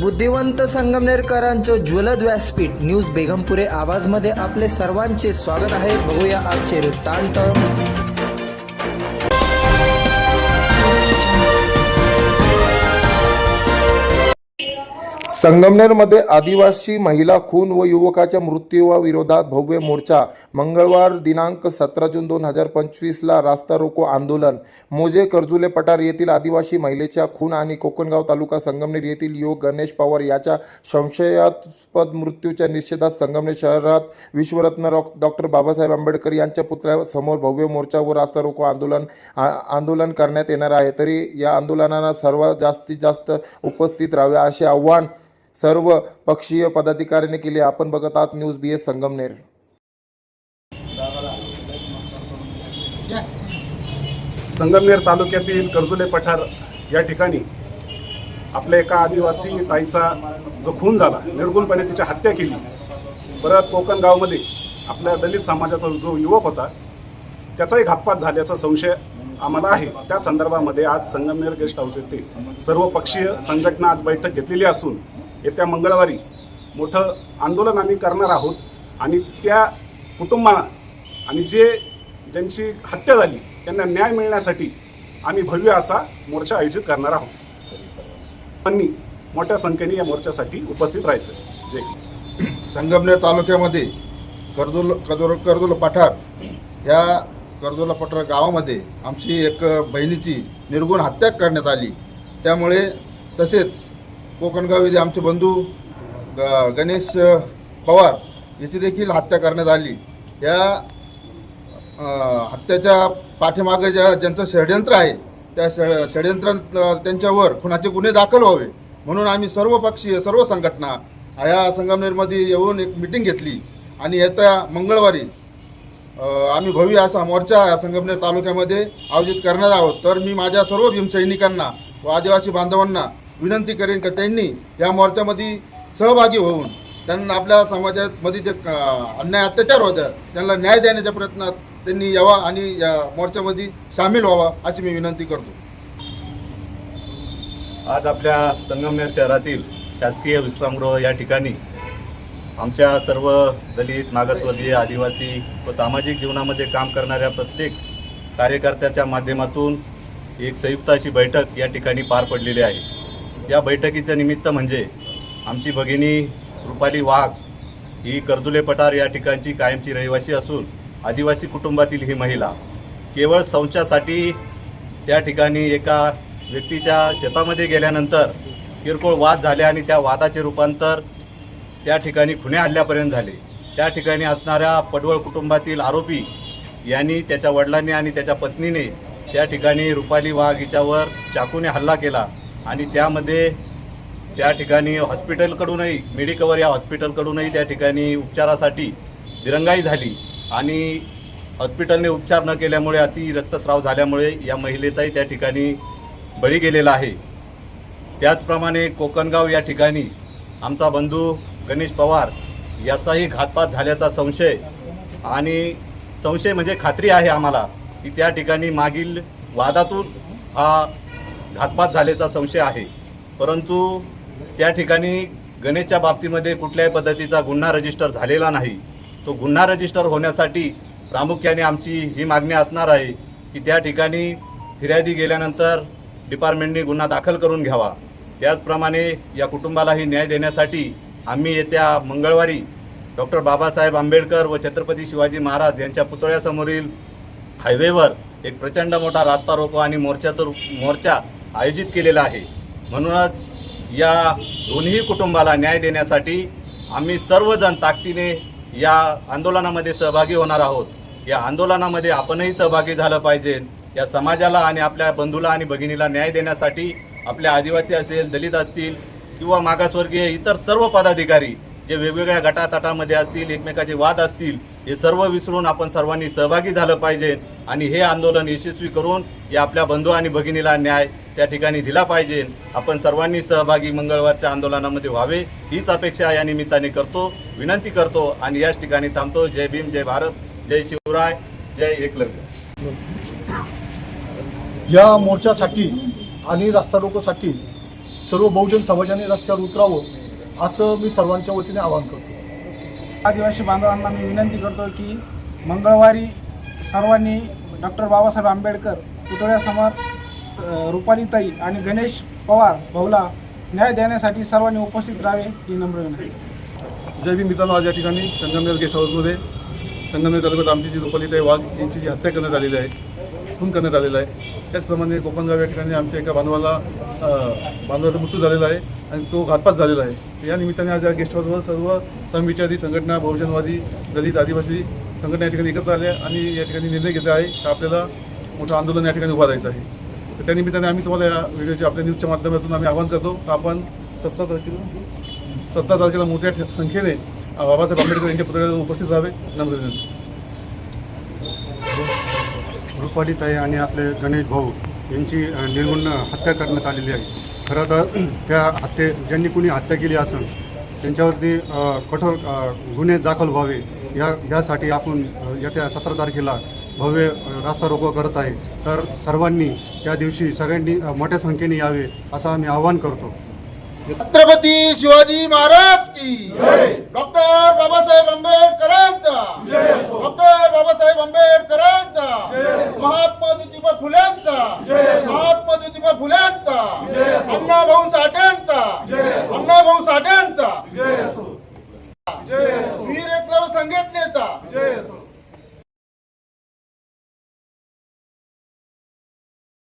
बुद्धिवंत संगमनेरकरांचं ज्वलद व्यासपीठ न्यूज बेगमपुरे आवाजमध्ये आपले सर्वांचे स्वागत आहे. बघूया आजचे वृत्तांत. संगमनेरमध्ये आदिवासी महिला खून व युवकाच्या मृत्यूविरोधात भव्य मोर्चा. मंगळवार दिनांक सतरा जून दोन हजार पंचवीसला रास्ता रोको आंदोलन. मोजे कर्जुले पठार येथील आदिवासी महिलेच्या खून आणि कोकणगाव तालुका संगमनेर येथील युवक गणेश पवार याच्या संशयास्पद मृत्यूच्या निषेधात संगमनेर शहरात विश्वरत्न डॉक्टर बाबासाहेब आंबेडकर यांच्या पुतळ्यासमोर भव्य मोर्चा व रास्ता रोको आंदोलन आ- आंदोलन करण्यात येणार आहे. तरी या आंदोलनाला सर्वात जास्तीत जास्त उपस्थित राहावे असे आव्हान सर्व पक्षीय पदाधिकाऱ्यांनी केले. आपण बघत आहात news B S Sangamner. Sangamner तालुक्यातील कर्जुले पठार या ठिकाणी आपल्या एका आदिवासी ताईचा जो खून झाला निर्गुणपणे तिची हत्या केली. परत कोकण गावमध्ये आपल्या दलित समाजाचा जो युवक होता त्याचाही घातपात झाल्याचा संशय आम्हाला आहे. त्या संदर्भामध्ये आज संगमनेर गेस्ट हाऊस येथे सर्व पक्षीय संघटना आज बैठक घेतलेली असून येत्या मंगळवारी मोठं आंदोलन आम्ही करणार आहोत आणि त्या कुटुंबांना आणि जे ज्यांची हत्या झाली त्यांना न्याय मिळण्यासाठी आम्ही भव्य असा मोर्चा आयोजित करणार आहोत. त्यांनी मोठ्या संख्येने या मोर्चासाठी उपस्थित राहायचं. जय संगमनेर तालुक्यामध्ये कर्जुल कर्जुल कर्जुल पठार या कर्जुला पठार गावामध्ये आमची एक बहिणीची निर्गुण हत्या करण्यात आली. त्यामुळे तसेच कोकणगाव येथे आमचे बंधू ग गणेश पवार याची देखील हत्या करण्यात आली. या हत्याच्या पाठीमागे ज्या ज्यांचं षडयंत्र आहे त्या ष षडयंत्र त्यांच्यावर खुनाचे गुन्हे दाखल व्हावे. म्हणून आम्ही सर्व पक्षीय सर्व संघटना या संगमनेरमध्ये येऊन एक मिटिंग घेतली. आणि येत्या मंगळवारी आम्ही भव्य असा मोर्चा या संगमनेर तालुक्यामध्ये आयोजित करणार आहोत. तर मी माझ्या सर्व भीमसैनिकांना व आदिवासी बांधवांना विनंती करेन का त्यांनी या मोर्चामध्ये सहभागी होऊन त्यांना आपल्या समाजामध्ये जे अन्याय अत्याचार होत्या त्यांना न्याय देण्याच्या प्रयत्नात त्यांनी यावा आणि या मोर्चामध्ये सामील व्हावा अशी मी विनंती करतो. आज आपल्या संगमनेर शहरातील शासकीय विश्रामगृह या ठिकाणी आमच्या सर्व दलित मागासवर्गीय आदिवासी व सामाजिक जीवनामध्ये काम करणाऱ्या प्रत्येक कार्यकर्त्याच्या माध्यमातून एक संयुक्त अशी बैठक या ठिकाणी पार पडलेली आहे. या बैठकीचं निमित्त म्हणजे आमची भगिनी रुपाली वाघ ही कर्जुले पठार या ठिकाणची कायमची रहिवासी असून आदिवासी कुटुंबातील ही महिला केवळ शौचासाठी त्या ठिकाणी एका व्यक्तीच्या शेतामध्ये गेल्यानंतर किरकोळ वाद झाले आणि त्या वादाचे रूपांतर त्या ठिकाणी खुन्या हल्ल्यापर्यंत झाले. त्या ठिकाणी असणाऱ्या पडवळ कुटुंबातील आरोपी यांनी त्याच्या वडिलांनी आणि त्याच्या पत्नीने त्या ठिकाणी रुपाली वाघ हिच्यावर चाकूने हल्ला केला. आणि त्यामध्ये त्या ठिकाणी हॉस्पिटलकडूनही मेडिकवर या हॉस्पिटलकडूनही त्या ठिकाणी उपचारासाठी दिरंगाई झाली. आणि हॉस्पिटलने उपचार न केल्यामुळे अति रक्तस्राव झाल्यामुळे या महिलेचाही त्या ठिकाणी बळी गेलेला आहे. त्याचप्रमाणे कोकणगाव या ठिकाणी आमचा बंधू गणेश पवार याचाही घातपात झाल्याचा संशय आणि संशय म्हणजे खात्री आहे आम्हाला की त्या ठिकाणी मागील वादातून हा घातपात झाल्याचा संशय आहे. परंतु त्या ठिकाणी गणेशच्या बाबतीमध्ये कुठल्याही पद्धतीचा गुन्हा रजिस्टर झालेला नाही. तो गुन्हा रजिस्टर होण्यासाठी प्रामुख्याने आमची ही मागणी असणार आहे की त्या ठिकाणी फिर्यादी गेल्यानंतर डिपार्टमेंटने गुन्हा दाखल करून घ्यावा. त्याचप्रमाणे या कुटुंबालाही न्याय देण्यासाठी आम्ही येत्या मंगळवारी डॉक्टर बाबासाहेब आंबेडकर व छत्रपती शिवाजी महाराज यांच्या पुतळ्यासमोरील हायवेवर एक प्रचंड मोठा रास्ता रोको आणि मोर्चाचं मोर्चा आयोजित केलेला आहे. म्हणूनच या दोन्ही कुटुंबाला न्याय देण्यासाठी आम्ही सर्वजण ताकदीने या आंदोलनामध्ये सहभागी होणार आहोत. या आंदोलनामध्ये आपणही सहभागी झालं पाहिजे. या समाजाला आणि आपल्या बंधूला आणि भगिनीला न्याय देण्यासाठी आपल्या आदिवासी असेल दलित असतील किंवा मागासवर्गीय इतर सर्व पदाधिकारी जे वेगवेगळ्या गटातटामध्ये असतील एकमेकाचे वाद असतील हे सर्व विसरून आपण सर्वांनी सहभागी झालं पाहिजे आणि हे आंदोलन यशस्वी करून या आपल्या बंधू आणि भगिनीला न्याय त्या ठिकाणी दिला पाहिजे. आपण सर्वांनी सहभागी मंगळवारच्या आंदोलनामध्ये व्हावे हीच अपेक्षा या निमित्ताने करतो विनंती करतो आणि याच ठिकाणी थांबतो. जय भीम जय भारत जय शिवराय जय एकलव्य. या मोर्चासाठी आणि रस्ता रोकोसाठी सर्व बहुजन समाजाने रस्त्यावर उतरावं असं मी सर्वांच्या वतीने आवाहन करतो. आदिवासी बांधवांना मी विनंती करतो की मंगळवारी सर्वांनी डॉक्टर बाबासाहेब आंबेडकर पुतळ्यासमोर रुपालीताई आणि गणेश पवार भाऊला न्याय देण्यासाठी सर्वांनी उपस्थित राहावे ही नम्र विनंती. जय भीम मित्रांनो आज या ठिकाणी संगमनेर गेस्ट हाऊसमध्ये संगमनेर तालुक्यात आमची जी रुपालीताई वाघ यांची जी हत्या करण्यात आलेली आहे खून करण्यात आलेला आहे त्याचप्रमाणे कोकणगाव या ठिकाणी आमच्या एका बांधवाला बांधवाचा मृत्यू झालेला आहे आणि तो घातपात झालेला आहे. या निमित्ताने आज या गेस्ट हाऊसवर सर्व समविचारी संघटना बहुजनवादी दलित आदिवासी संघटना या ठिकाणी एकत्र आल्या आणि या ठिकाणी निर्णय घेतला आहे की आपल्याला मोठं आंदोलन या ठिकाणी उभा राहायचं आहे. तर त्या निमित्ताने आम्ही तुम्हाला या व्हिडिओच्या आपल्या न्यूजच्या माध्यमातून आम्ही आवाहन करतो. आपण सत्ता तारखेला सत्ता तारखेला मोठ्या संख्येने बाबासाहेब आंबेडकर यांच्या पुतळ्याला उपस्थित राहावे. नम्र विनंती रुपालीताई आणि आपले गणेश भाऊ यांची निर्गुण हत्या करण्यात आलेली आहे. खरं तर त्या हत्ये ज्यांनी कुणी हत्या केली असून त्यांच्यावरती कठोर गुन्हे दाखल व्हावे. या यासाठी आपण येत्या सतरा तारखेला भव्य रास्ता रोको करत आहे. तर सर्वांनी त्या दिवशी सगळ्यांनी मोठ्या संख्येने यावे असं आम्ही आवाहन करतो. छत्रपती शिवाजी महाराज की डॉक्टर बाबासाहेब आंबेडकरांचा. डॉक्टर बाबासाहेब आंबेडकरांचा. महात्मा ज्योतिबा फुल्यांचा महात्मा ज्योतिबा फुल्यांचा अण्णाभाऊ साठ्यांचा अण्णाभाऊ